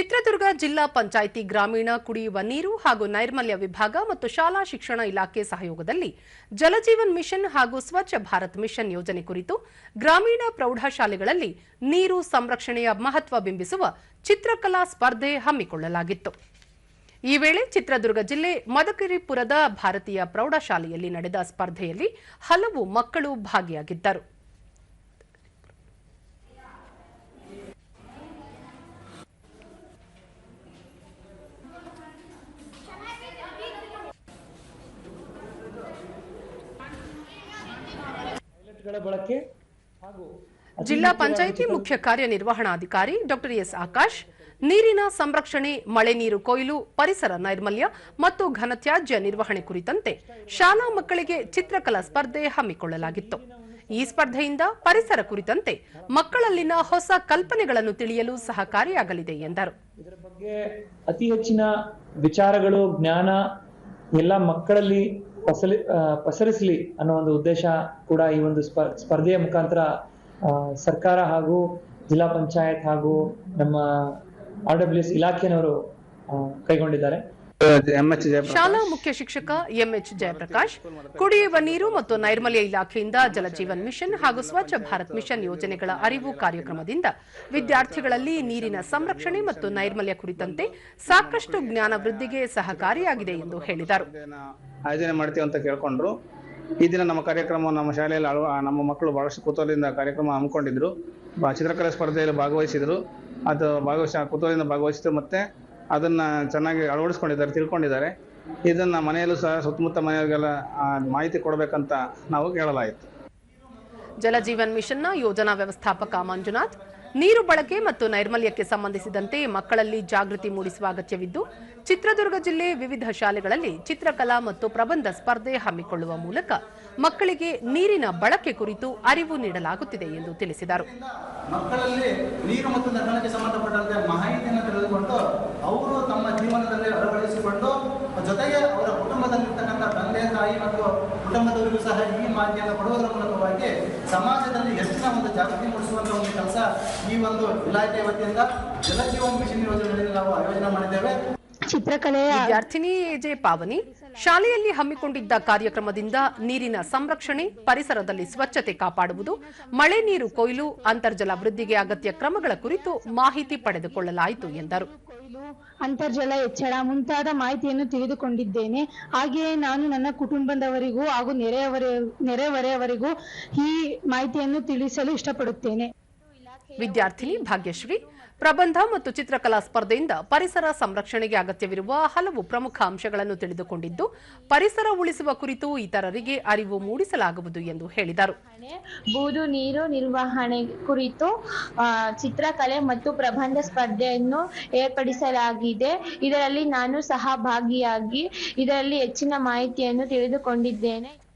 ಚಿತ್ರದುರ್ಗ ಜಿಲ್ಲಾ ಪಂಚಾಯಿತಿ ಗ್ರಾಮೀಣ ಕುಡಿಯುವ ನೀರು ಹಾಗೂ ನೈರ್ಮಲ್ಯ ವಿಭಾಗ ಮತ್ತು ಶಾಲಾ ಶಿಕ್ಷಣ ಇಲಾಖೆ ಸಹಯೋಗದಲ್ಲಿ ಜಲಜೀವನ್ ಮಿಷನ್ ಹಾಗೂ ಸ್ವಚ್ಛ ಭಾರತ್ ಮಿಷನ್ ಯೋಜನೆ ಕುರಿತು ಗ್ರಾಮೀಣ ಪ್ರೌಢಶಾಲೆಗಳಲ್ಲಿ ನೀರು ಸಂರಕ್ಷಣೆಯ ಮಹತ್ವ ಬಿಂಬಿಸುವ ಚಿತ್ರಕಲಾ ಸ್ಪರ್ಧೆ ಹಮ್ಮಿಕೊಳ್ಳಲಾಗಿತ್ತು. ಈ ವೇಳೆ ಚಿತ್ರದುರ್ಗ ಜಿಲ್ಲೆ ಮದಕರಿಪುರದ ಭಾರತೀಯ ಪ್ರೌಢಶಾಲೆಯಲ್ಲಿ ನಡೆದ ಸ್ಪರ್ಧೆಯಲ್ಲಿ ಹಲವು ಮಕ್ಕಳು ಭಾಗಿಯಾಗಿದ್ದರು. ಗಳ ಬಳಕೆ ಹಾಗೂ ಜಿಲ್ಲಾ ಪಂಚಾಯಿತಿ ಮುಖ್ಯ ಕಾರ್ಯನಿರ್ವಹಣಾಧಿಕಾರಿ ಡಾಕ್ಟರ್ ಎಸ್ ಆಕಾಶ್ ನೀರಿನ ಸಂರಕ್ಷಣೆ ಮಳೆ ನೀರು ಕೊಯ್ಲು ಪರಿಸರ ನೈರ್ಮಲ್ಯ ಮತ್ತು ಘನತ್ಯಾಜ್ಯ ನಿರ್ವಹಣೆ ಕುರಿತಂತೆ ಶಾಲಾ ಮಕ್ಕಳಿಗೆ ಚಿತ್ರಕಲಾ ಸ್ಪರ್ಧೆ ಹಮ್ಮಿಕೊಳ್ಳಲಾಗಿತ್ತು. ಈ ಸ್ಪರ್ಧೆಯಿಂದ ಪರಿಸರ ಕುರಿತಂತೆ ಮಕ್ಕಳಲ್ಲಿನ ಹೊಸ ಕಲ್ಪನೆಗಳನ್ನು ತಿಳಿಯಲು ಸಹಕಾರಿಯಾಗಲಿದೆ ಎಂದರು. ಇದರ ಬಗ್ಗೆ ಅತಿ ಹೆಚ್ಚಿನ ವಿಚಾರಗಳು ಜ್ಞಾನ ಎಲ್ಲ ಮಕ್ಕಳಲ್ಲಿ ಪಸಲಿ ಪಸರಿಸಲಿ ಅನ್ನೋ ಒಂದು ಉದ್ದೇಶ ಕೂಡ ಈ ಒಂದು ಸ್ಪ- ಸ್ಪರ್ಧೆಯ ಮುಖಾಂತರ ಸರ್ಕಾರ ಹಾಗೂ ಜಿಲ್ಲಾ ಪಂಚಾಯತ್ ಹಾಗೂ ನಮ್ಮ ಆರ್ ಡಬ್ಲ್ಯೂ ಎಸ್ ಕೈಗೊಂಡಿದ್ದಾರೆ. ಶಾಲಾ ಮುಖ್ಯ ಶಿಕ್ಷಕ ಎಂಎಚ್ ಜಯಪ್ರಕಾಶ್ ಕುಡಿಯುವ ನೀರು ಮತ್ತು ನೈರ್ಮಲ್ಯ ಇಲಾಖೆಯಿಂದ ಜಲಜೀವನ್ ಮಿಷನ್ ಹಾಗೂ ಸ್ವಚ್ಛ ಭಾರತ್ ಮಿಷನ್ ಯೋಜನೆಗಳ ಅರಿವು ಕಾರ್ಯಕ್ರಮದಿಂದ ವಿದ್ಯಾರ್ಥಿಗಳಲ್ಲಿ ನೀರಿನ ಸಂರಕ್ಷಣೆ ಮತ್ತು ನೈರ್ಮಲ್ಯ ಕುರಿತಂತೆ ಸಾಕಷ್ಟು ಜ್ಞಾನ ವೃದ್ಧಿಗೆ ಸಹಕಾರಿಯಾಗಿದೆ ಎಂದು ಹೇಳಿದರು. ಆಯೋಜನೆ ಮಾಡ್ತೀವಿ ಅಂತ ಕೇಳ್ಕೊಂಡ್ರು. ಈ ದಿನ ನಮ್ಮ ಕಾರ್ಯಕ್ರಮ ನಮ್ಮ ಶಾಲೆಯಲ್ಲಿ ನಮ್ಮ ಮಕ್ಕಳು ಬಹಳಷ್ಟು ಕುತೂಹಲದಿಂದ ಕಾರ್ಯಕ್ರಮ ಹಮ್ಮಿಕೊಂಡಿದ್ರು. ಬಾ ಚಿತ್ರಕಲಾ ಸ್ಪರ್ಧೆಯಲ್ಲಿ ಭಾಗವಹಿಸಿದ್ರು. ಅದು ಭಾಗವಹಿಸ ಕುತೂಹಲದಿಂದ ಭಾಗವಹಿಸಿದ್ರು ಮತ್ತೆ ಅದನ್ನ ಚೆನ್ನಾಗಿ ಅಳವಡಿಸ್ಕೊಂಡಿದ್ದಾರೆ ತಿಳ್ಕೊಂಡಿದ್ದಾರೆ. ಇದನ್ನ ಮನೆಯಲ್ಲೂ ಸಹ ಸುತ್ತಮುತ್ತ ಮನೆಯವರಿಗೆಲ್ಲ ಮಾಹಿತಿ ಕೊಡಬೇಕಂತ ನಾವು ಕೇಳಲಾಯಿತು. ಜಲಜೀವನ್ ಮಿಷನ್ನ ಯೋಜನಾ ವ್ಯವಸ್ಥಾಪಕ ಮಂಜುನಾಥ್ ನೀರು ಬಳಕೆ ಮತ್ತು ನೈರ್ಮಲ್ಯಕ್ಕೆ ಸಂಬಂಧಿಸಿದಂತೆ ಮಕ್ಕಳಲ್ಲಿ ಜಾಗೃತಿ ಮೂಡಿಸುವ ಅಗತ್ಯವಿದ್ದು ಚಿತ್ರದುರ್ಗ ಜಿಲ್ಲೆ ವಿವಿಧ ಶಾಲೆಗಳಲ್ಲಿ ಚಿತ್ರಕಲಾ ಮತ್ತು ಪ್ರಬಂಧ ಸ್ಪರ್ಧೆ ಹಮ್ಮಿಕೊಳ್ಳುವ ಮೂಲಕ ಮಕ್ಕಳಿಗೆ ನೀರಿನ ಬಳಕೆ ಕುರಿತು ಅರಿವು ನೀಡಲಾಗುತ್ತಿದೆ ಎಂದು ತಿಳಿಸಿದರು. ತಾಯಿ ಮತ್ತು ಕುಟುಂಬದವರಿಗೂ ಸಹ ಈ ಮಾಹಿತಿಯನ್ನು ಕೊಡುವುದರ ಮೂಲಕವಾಗಿ ಸಮಾಜದಲ್ಲಿ ಹೆಚ್ಚಿನ ಒಂದು ಜಾಗೃತಿ ಮೂಡಿಸುವಂತಹ ಒಂದು ಕೆಲಸ ಈ ಒಂದು ಇಲಾಖೆಯ ವತಿಯಿಂದ ಜಲಜೀವನ್ ಮಿಷನ್ ಯೋಜನೆಯಲ್ಲಿ ನಾವು ಆಯೋಜನೆ ಮಾಡಿದ್ದೇವೆ. ಚಿತ್ರಕಲೆ ವಿದ್ಯಾರ್ಥಿನಿ ಜೆ ಪಾವನಿ ಶಾಲೆಯಲ್ಲಿ ಹಮ್ಮಿಕೊಂಡಿದ್ದ ಕಾರ್ಯಕ್ರಮದಿಂದ ನೀರಿನ ಸಂರಕ್ಷಣೆ ಪರಿಸರದಲ್ಲಿ ಸ್ವಚ್ಛತೆ ಕಾಪಾಡುವುದು ಮಳೆ ನೀರು ಕೊಯ್ಲು ಅಂತರ್ಜಲ ವೃದ್ಧಿಗೆ ಅಗತ್ಯ ಕ್ರಮಗಳ ಕುರಿತು ಮಾಹಿತಿ ಪಡೆದುಕೊಳ್ಳಲಾಯಿತು ಎಂದರು. ಅಂತರ್ಜಲ ಹೆಚ್ಚಳ ಮುಂತಾದ ಮಾಹಿತಿಯನ್ನು ತಿಳಿದುಕೊಂಡಿದ್ದೇನೆ. ಹಾಗೆಯೇ ನಾನು ನನ್ನ ಕುಟುಂಬದವರಿಗೂ ಹಾಗೂ ನೆರೆಯವರ, ನೆರೆಹೊರೆಯವರಿಗೂ ಈ ಮಾಹಿತಿಯನ್ನು ತಿಳಿಸಲು ಇಷ್ಟಪಡುತ್ತೇನೆ. ವಿದ್ಯಾರ್ಥಿನಿ ಭಾಗ್ಯಶ್ರೀ, ಪ್ರಬಂಧ ಮತ್ತು ಚಿತ್ರಕಲಾ ಸ್ಪರ್ಧೆಯಿಂದ ಪರಿಸರ ಸಂರಕ್ಷಣೆಗೆ ಅಗತ್ಯವಿರುವ ಹಲವು ಪ್ರಮುಖ ಅಂಶಗಳನ್ನು ತಿಳಿದುಕೊಂಡಿದ್ದು, ಪರಿಸರ ಉಳಿಸುವ ಕುರಿತು ಇತರರಿಗೆ ಅರಿವು ಮೂಡಿಸಲಾಗುವುದು ಎಂದು ಹೇಳಿದರು. ಬೂದು ನೀರು ನಿರ್ವಹಣೆ ಕುರಿತು ಚಿತ್ರಕಲೆ ಮತ್ತು ಪ್ರಬಂಧ ಸ್ಪರ್ಧೆಯನ್ನು ಏರ್ಪಡಿಸಲಾಗಿದೆ. ಇದರಲ್ಲಿ ನಾನು ಸಹ ಭಾಗಿಯಾಗಿ ಇದರಲ್ಲಿ ಹೆಚ್ಚಿನ ಮಾಹಿತಿಯನ್ನು ತಿಳಿದುಕೊಂಡಿದ್ದೇನೆ.